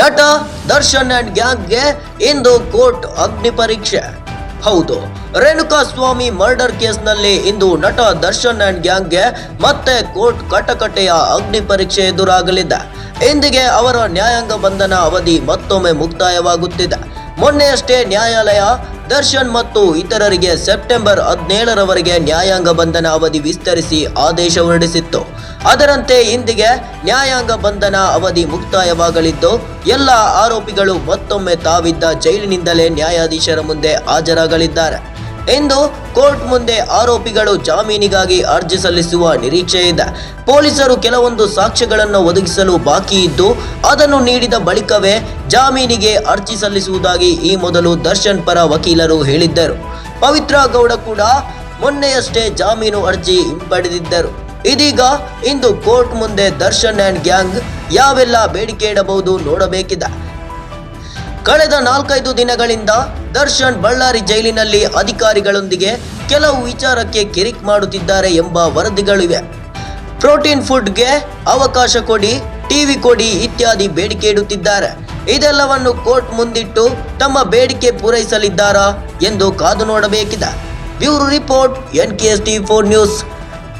ನಟ ದರ್ಶನ್ ಅಂಡ್ ಗ್ಯಾಂಗ್ಗೆ ಇಂದು ಕೋರ್ಟ್ ಅಗ್ನಿ ಪರೀಕ್ಷೆ. ಹೌದು, ರೇಣುಕಾ ಸ್ವಾಮಿ ಮರ್ಡರ್ ಕೇಸ್ನಲ್ಲಿ ಇಂದು ನಟ ದರ್ಶನ್ ಅಂಡ್ ಗ್ಯಾಂಗ್ಗೆ ಮತ್ತೆ ಕೋರ್ಟ್ ಕಟಕಟೆಯ ಅಗ್ನಿ ಪರೀಕ್ಷೆ ಎದುರಾಗಲಿದೆ. ಇಂದಿಗೆ ಅವರ ನ್ಯಾಯಾಂಗ ಬಂಧನ ಅವಧಿ ಮತ್ತೊಮ್ಮೆ ಮುಕ್ತಾಯವಾಗುತ್ತಿದೆ. ಮೊನ್ನೆಯಷ್ಟೇ ನ್ಯಾಯಾಲಯ, ದರ್ಶನ್ ಮತ್ತು ಇತರರಿಗೆ ಸೆಪ್ಟೆಂಬರ್ ಹದಿನೇಳರವರೆಗೆ ನ್ಯಾಯಾಂಗ ಬಂಧನ ಅವಧಿ ವಿಸ್ತರಿಸಿ ಆದೇಶ ಹೊರಡಿಸಿತ್ತು. ಅದರಂತೆ ಇಂದಿಗೆ ನ್ಯಾಯಾಂಗ ಬಂಧನ ಅವಧಿ ಮುಕ್ತಾಯವಾಗಲಿದ್ದು, ಎಲ್ಲ ಆರೋಪಿಗಳು ಮತ್ತೊಮ್ಮೆ ತಾವಿದ್ದ ಜೈಲಿನಿಂದಲೇ ನ್ಯಾಯಾಧೀಶರ ಮುಂದೆ ಹಾಜರಾಗಲಿದ್ದಾರೆ. ಇಂದು ಕೋರ್ಟ್ ಮುಂದೆ ಆರೋಪಿಗಳು ಜಾಮೀನಿಗಾಗಿ ಅರ್ಜಿ ಸಲ್ಲಿಸುವ ನಿರೀಕ್ಷೆ ಇದೆ. ಪೊಲೀಸರು ಕೆಲವೊಂದು ಸಾಕ್ಷ್ಯಗಳನ್ನು ಒದಗಿಸಲು ಬಾಕಿ ಇದ್ದು, ಅದನ್ನು ನೀಡಿದ ಬಳಿಕವೇ ಜಾಮೀನಿಗೆ ಅರ್ಜಿ ಸಲ್ಲಿಸುವುದಾಗಿ ಈ ಮೊದಲು ದರ್ಶನ್ ಪರ ವಕೀಲರು ಹೇಳಿದ್ದರು. ಪವಿತ್ರ ಗೌಡ ಕೂಡ ಮೊನ್ನೆಯಷ್ಟೇ ಜಾಮೀನು ಅರ್ಜಿ ಹಿಂಪಡೆದಿದ್ದರು. ಇದೀಗ ಇಂದು ಕೋರ್ಟ್ ಮುಂದೆ ದರ್ಶನ್ ಅಂಡ್ ಗ್ಯಾಂಗ್ ಯಾವೆಲ್ಲ ಬೇಡಿಕೆ ಇಡಬಹುದು ನೋಡಬೇಕಿದೆ. ಕಳೆದ ನಾಲ್ಕೈದು ದಿನಗಳಿಂದ ದರ್ಶನ್ ಬಳ್ಳಾರಿ ಜೈಲಿನಲ್ಲಿ ಅಧಿಕಾರಿಗಳೊಂದಿಗೆ ಕೆಲವು ವಿಚಾರಕ್ಕೆ ಕಿರಿಕ್ ಮಾಡುತ್ತಿದ್ದಾರೆ ಎಂಬ ವರದಿಗಳಿವೆ ಪ್ರೋಟೀನ್ ಫುಡ್ಗೆ ಅವಕಾಶ ಕೊಡಿ ಟಿವಿ ಕೊಡಿ ಇತ್ಯಾದಿ ಬೇಡಿಕೆ ಇಡುತ್ತಿದ್ದಾರೆ. ಇದೆಲ್ಲವನ್ನು ಕೋರ್ಟ್ ಮುಂದಿಟ್ಟು ತಮ್ಮ ಬೇಡಿಕೆ ಪೂರೈಸಲಿದ್ದಾರಾ ಎಂದು ಕಾದು ನೋಡಬೇಕಿದೆ. Bureau report, N K S T four news.